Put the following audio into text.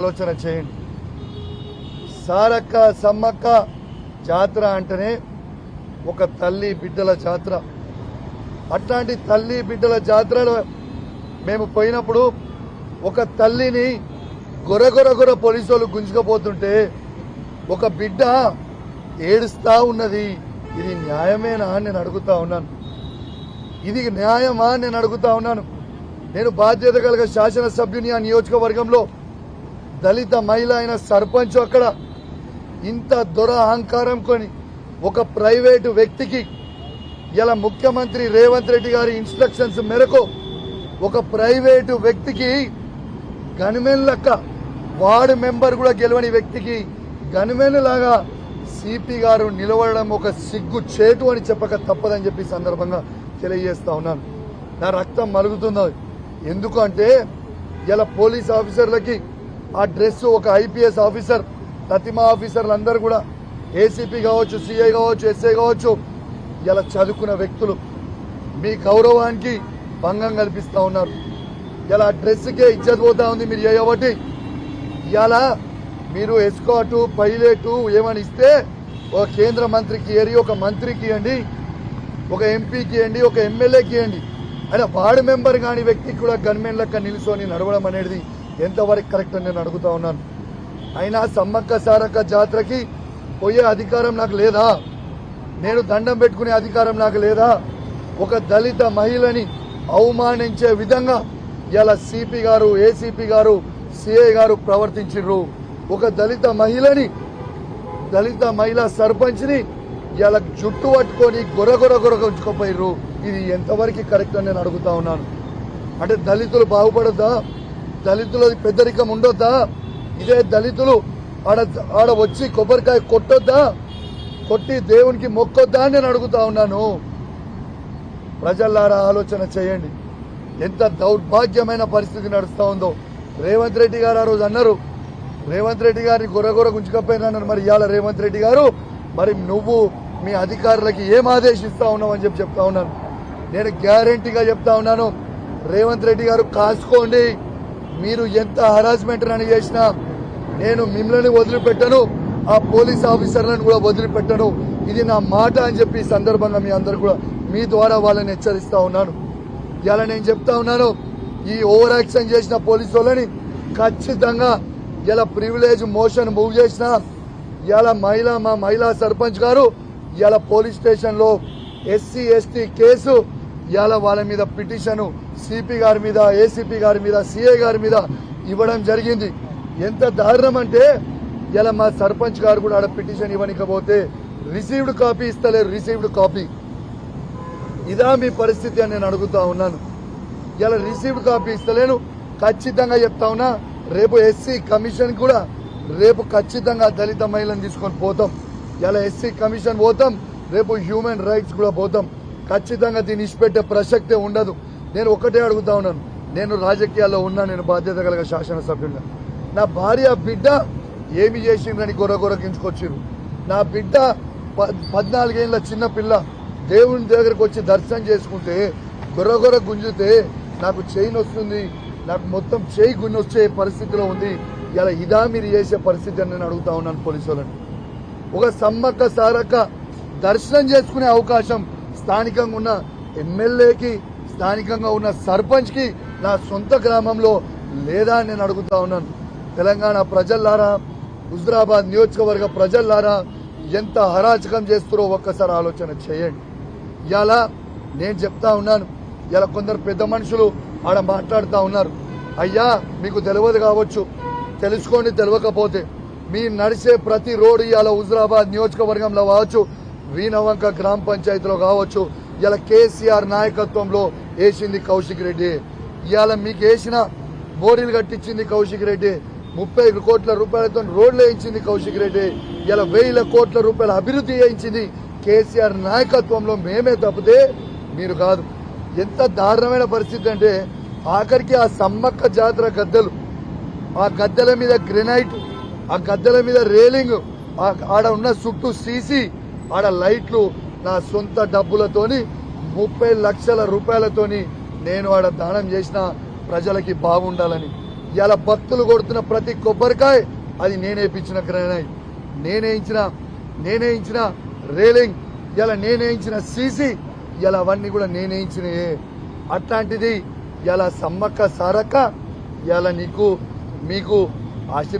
ఆలోచన చేయండి. సారక్క సమ్మక్క జాతర అంటేనే ఒక తల్లి బిడ్డల జాతర. అట్లాంటి తల్లి బిడ్డల జాతరలో మేము పోయినప్పుడు ఒక తల్లిని గొరగొరగొర పోలీసులు పోలీసు వాళ్ళు గుంజుకపోతుంటే ఒక బిడ్డ ఏడుస్తా ఉన్నది. ఇది న్యాయమేనా అని నేను అడుగుతా ఉన్నాను. ఇది న్యాయమా నేను అడుగుతా ఉన్నాను. నేను బాధ్యత కలిగ శాసనసభ్యుని ఆ నియోజకవర్గంలో దళిత మహిళ అయిన సర్పంచ్ అక్కడ ఇంత దొర అహంకారం కొని ఒక ప్రైవేటు వ్యక్తికి ఇలా ముఖ్యమంత్రి రేవంత్ రెడ్డి గారి ఇన్స్ట్రక్షన్స్ మేరకు ఒక ప్రైవేటు వ్యక్తికి గన్మెన్ లెక్క వార్డు మెంబర్ కూడా గెలవని వ్యక్తికి గన్మెన్ లాగా సిపి గారు నిలవడం ఒక సిగ్గు చేటు అని చెప్పక తప్పదని చెప్పి సందర్భంగా తెలియజేస్తా ఉన్నాను. నా రక్తం మరుగుతుందో ఎందుకు అంటే ఇలా పోలీస్ ఆఫీసర్లకి ఆ డ్రెస్ ఒక ఐపీఎస్ ఆఫీసర్ ప్రతిమా ఆఫీసర్లు అందరూ కూడా ఏసీపీ కావచ్చు సిఐ కావచ్చు ఎస్ఐ కావచ్చు ఇలా చదువుకున్న వ్యక్తులు. మీ గౌరవానికి భంగం కల్పిస్తా ఉన్నారు. ఇలా డ్రెస్కే ఇచ్చేది పోతా ఉంది మీరు చేయబట్టి ఇలా మీరు ఎస్కాటు పైలట్ ఏమని ఇస్తే ఒక కేంద్ర మంత్రికి ఏరి ఒక మంత్రికి ఇవ్వండి ఒక ఎంపీకి ఇవ్వండి ఒక ఎమ్మెల్యేకి ఇవ్వండి. అయినా వార్డు మెంబర్ కాని వ్యక్తికి కూడా గన్మెన్ లెక్క నిలుచొని నడవడం అనేది ఎంతవరకు కరెక్ట్ అని నేను అడుగుతా ఉన్నాను. అయినా సమ్మక్క సారక్క జాతరకి పోయే అధికారం నాకు లేదా? నేను దండం పెట్టుకునే అధికారం నాకు లేదా? ఒక దళిత మహిళని అవమానించే విధంగా ఇలా సిపి గారు ఏసీపీ గారు సిఐ గారు ప్రవర్తించారు ఒక దళిత మహిళని దళిత మహిళా సర్పంచ్ని ఇలా జుట్టు పట్టుకొని గొరగొర గొర ఇది ఎంతవరకు కరెక్ట్ అని నేను అడుగుతా ఉన్నాను. అంటే దళితులు బాగుపడదా దళితులది పెద్దరికం ఉండొద్దా? ఇదే దళితులు ఆడ ఆడ వచ్చి కొబ్బరికాయ కొట్టొద్దా? కొట్టి దేవునికి మొక్కొద్దా అని నేను అడుగుతా ఉన్నాను. ప్రజల్లారా ఆలోచన చేయండి. ఎంత దౌర్భాగ్యమైన పరిస్థితి నడుస్తూ ఉందో. రేవంత్ రెడ్డి గారు ఆ రోజు అన్నారు. రేవంత్ రెడ్డి గారిని గొర్రెగొర గుంజుకపోయినారు మరి ఇవాళ రేవంత్ రెడ్డి గారు మరి నువ్వు మీ అధికారులకి ఏం ఆదేశిస్తా ఉన్నావు అని చెప్పి చెప్తా ఉన్నాను. నేను గ్యారంటీగా చెప్తా ఉన్నాను. రేవంత్ రెడ్డి గారు కాసుకోండి. మీరు ఎంత హరాస్మెంట్ అని చేసినా నేను మిమ్మల్ని వదిలిపెట్టను ఆ పోలీస్ ఆఫీసర్లను కూడా వదిలిపెట్టను. ఇది నా మాట అని చెప్పి ఈ సందర్భంగా మీ అందరు కూడా మీ ద్వారా వాళ్ళని హెచ్చరిస్తా ఉన్నాను. ఇలా నేను చెప్తా ఉన్నాను ఈ ఓవర్ యాక్షన్ చేసిన పోలీసు వాళ్ళని ఖచ్చితంగా ఇలా ప్రివిలేజ్ మోషన్ మూవ్ చేసిన ఇలా మహిళా మా మహిళా సర్పంచ్ గారు ఇలా పోలీస్ స్టేషన్లో ఎస్సీ ఎస్టీ కేసు ఇలా వాళ్ళ మీద పిటిషన్ సిపి గారి మీద ఏసీపీ గారి మీద సిఐ గారి మీద ఇవ్వడం జరిగింది. ఎంత దారుణం అంటే ఇలా మా సర్పంచ్ గారు కూడా ఆడ పిటిషన్ ఇవ్వనికపోతే రిసీవ్డ్ కాపీ ఇస్తలేరు రిసీవ్డ్ కాపీ. ఇదా మీ పరిస్థితి అని నేను అడుగుతా ఉన్నాను. ఇలా రిసీవ్డ్ కాపీ ఇస్తలేను ఖచ్చితంగా చెప్తా ఉన్నా రేపు ఎస్సీ కమిషన్ కూడా రేపు ఖచ్చితంగా దళిత మహిళను తీసుకొని పోతాం. ఇలా ఎస్సీ కమిషన్ పోతాం రేపు హ్యూమన్ రైట్స్ కూడా పోతాం. ఖచ్చితంగా దీన్ని ఇచ్చిపెట్టే ప్రసక్తే ఉండదు. నేను ఒకటే అడుగుతా ఉన్నాను. నేను రాజకీయాల్లో ఉన్నా నేను బాధ్యత కలిగ శాసనసభ్యుడిగా నా భార్య బిడ్డ ఏమి చేసిండ్రని గొర్ర గొరకించుకొచ్చిర్రు నా బిడ్డ పద్నాలుగేళ్ళ చిన్న పిల్ల దేవుని దగ్గరకు వచ్చి దర్శనం చేసుకుంటే గొర్ర గొర్ర గుంజితే నాకు చైన్ వస్తుంది నాకు మొత్తం చేయి గుంజి వచ్చే పరిస్థితిలో ఉంది. ఇలా ఇదా మీరు చేసే పరిస్థితి అని నేను అడుగుతా ఉన్నాను పోలీసు వాళ్ళని ఒక సమ్మక్క సారక్క దర్శనం చేసుకునే అవకాశం స్థానికంగా ఉన్న ఎమ్మెల్యేకి స్థానికంగా ఉన్న సర్పంచ్కి నా సొంత గ్రామంలో లేదా అని నేను అడుగుతా ఉన్నాను. తెలంగాణ ప్రజల్లారా హుజరాబాద్ నియోజకవర్గ ప్రజల్లారా ఎంత హరాచకం చేస్తారో ఒక్కసారి ఆలోచన చేయండి. ఇవాళ నేను చెప్తా ఉన్నాను. ఇలా కొందరు పెద్ద మనుషులు ఆడ మాట్లాడుతూ ఉన్నారు. అయ్యా మీకు తెలియదు కావచ్చు. తెలుసుకోండి తెలియకపోతే. మీ నడిచే ప్రతి రోడ్డు ఇలా హుజరాబాద్ నియోజకవర్గంలో కావచ్చు వీణవంక గ్రామ పంచాయతీలో కావచ్చు ఇలా కేసీఆర్ నాయకత్వంలో వేసింది కౌశిక్ రెడ్డి. ఇవాళ మీకు వేసిన బోరీలు కట్టించింది కౌశిక్ రెడ్డి. ముప్పై కోట్ల రూపాయలతో రోడ్లు వేయించింది కౌశిక్ రెడ్డి. ఇలా వేల కోట్ల రూపాయల అభివృద్ధి చేయించింది కేసీఆర్ నాయకత్వంలో మేమే తప్పితే మీరు కాదు. ఎంత దారుణమైన పరిస్థితి అంటే ఆఖరికి ఆ సమ్మక్క జాతర గద్దెలు ఆ గద్దెల మీద గ్రెనైట్ ఆ గద్దెల మీద రేలింగ్ ఆడ ఉన్న చుట్టూ సీసీ ఆడ లైట్లు నా సొంత డబ్బులతోని ముప్పై లక్షల రూపాయలతోని నేను ఆడ దానం చేసిన ప్రజలకి బాగుండాలని. ఇలా భక్తులు కొడుతున్న ప్రతి కొబ్బరికాయ అది నేనే ఇప్పించిన గ్రానైట్ నేనే ఇచ్చిన నేనే ఇచ్చిన రేలింగ్ ఇలా నేనే ఇచ్చిన సీసీ ఇలా అవన్నీ కూడా నేనే ఇచ్చినయే. అట్లాంటిది ఇలా సమ్మక్క సారక్క ఇలా నీకు మీకు ఆశీర్